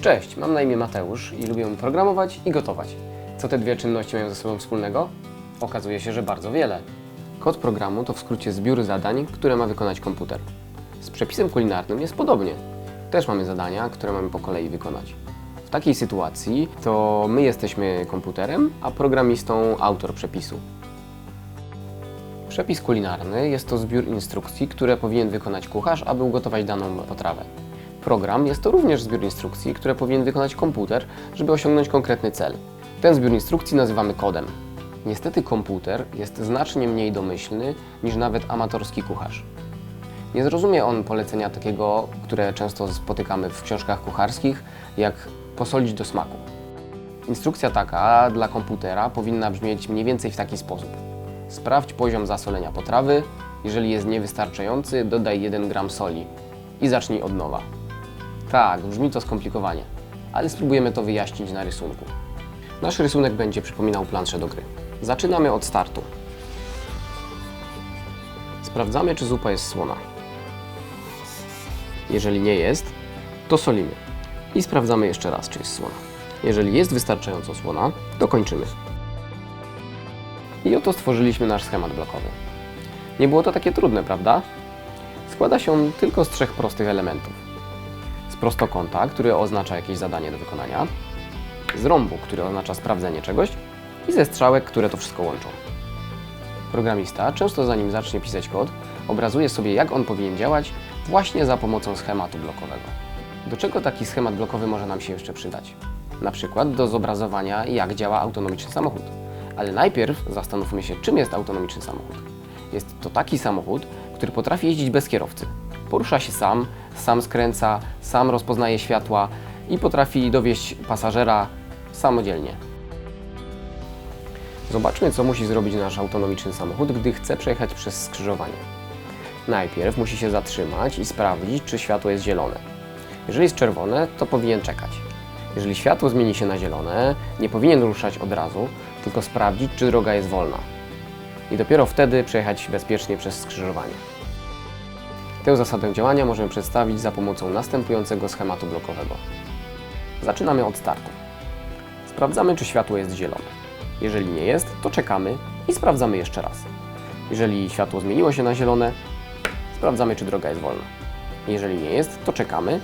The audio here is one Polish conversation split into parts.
Cześć, mam na imię Mateusz i lubię programować i gotować. Co te dwie czynności mają ze sobą wspólnego? Okazuje się, że bardzo wiele. Kod programu to w skrócie zbiór zadań, które ma wykonać komputer. Z przepisem kulinarnym jest podobnie. Też mamy zadania, które mamy po kolei wykonać. W takiej sytuacji to my jesteśmy komputerem, a programistą autor przepisu. Przepis kulinarny jest to zbiór instrukcji, które powinien wykonać kucharz, aby ugotować daną potrawę. Program jest to również zbiór instrukcji, które powinien wykonać komputer, żeby osiągnąć konkretny cel. Ten zbiór instrukcji nazywamy kodem. Niestety komputer jest znacznie mniej domyślny niż nawet amatorski kucharz. Nie zrozumie on polecenia takiego, które często spotykamy w książkach kucharskich, jak posolić do smaku. Instrukcja taka dla komputera powinna brzmieć mniej więcej w taki sposób. Sprawdź poziom zasolenia potrawy. Jeżeli jest niewystarczający, dodaj 1 gram soli i zacznij od nowa. Tak, brzmi to skomplikowanie, ale spróbujemy to wyjaśnić na rysunku. Nasz rysunek będzie przypominał planszę do gry. Zaczynamy od startu. Sprawdzamy, czy zupa jest słona. Jeżeli nie jest, to solimy. I sprawdzamy jeszcze raz, czy jest słona. Jeżeli jest wystarczająco słona, to kończymy. I oto stworzyliśmy nasz schemat blokowy. Nie było to takie trudne, prawda? Składa się on tylko z trzech prostych elementów. Prostokąta, który oznacza jakieś zadanie do wykonania, z rąbu, który oznacza sprawdzenie czegoś i ze strzałek, które to wszystko łączą. Programista, często zanim zacznie pisać kod, obrazuje sobie, jak on powinien działać właśnie za pomocą schematu blokowego. Do czego taki schemat blokowy może nam się jeszcze przydać? Na przykład do zobrazowania, jak działa autonomiczny samochód. Ale najpierw zastanówmy się, czym jest autonomiczny samochód. Jest to taki samochód, który potrafi jeździć bez kierowcy. Porusza się sam, sam skręca, sam rozpoznaje światła i potrafi dowieść pasażera samodzielnie. Zobaczmy, co musi zrobić nasz autonomiczny samochód, gdy chce przejechać przez skrzyżowanie. Najpierw musi się zatrzymać i sprawdzić, czy światło jest zielone. Jeżeli jest czerwone, to powinien czekać. Jeżeli światło zmieni się na zielone, nie powinien ruszać od razu, tylko sprawdzić, czy droga jest wolna. I dopiero wtedy przejechać bezpiecznie przez skrzyżowanie. Tę zasadę działania możemy przedstawić za pomocą następującego schematu blokowego. Zaczynamy od startu. Sprawdzamy, czy światło jest zielone. Jeżeli nie jest, to czekamy i sprawdzamy jeszcze raz. Jeżeli światło zmieniło się na zielone, sprawdzamy, czy droga jest wolna. Jeżeli nie jest, to czekamy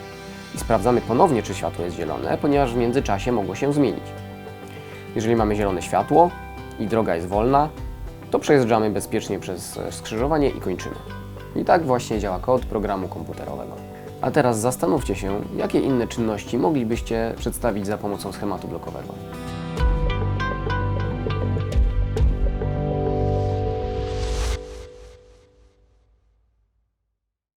i sprawdzamy ponownie, czy światło jest zielone, ponieważ w międzyczasie mogło się zmienić. Jeżeli mamy zielone światło i droga jest wolna, to przejeżdżamy bezpiecznie przez skrzyżowanie i kończymy. I tak właśnie działa kod programu komputerowego. A teraz zastanówcie się, jakie inne czynności moglibyście przedstawić za pomocą schematu blokowego.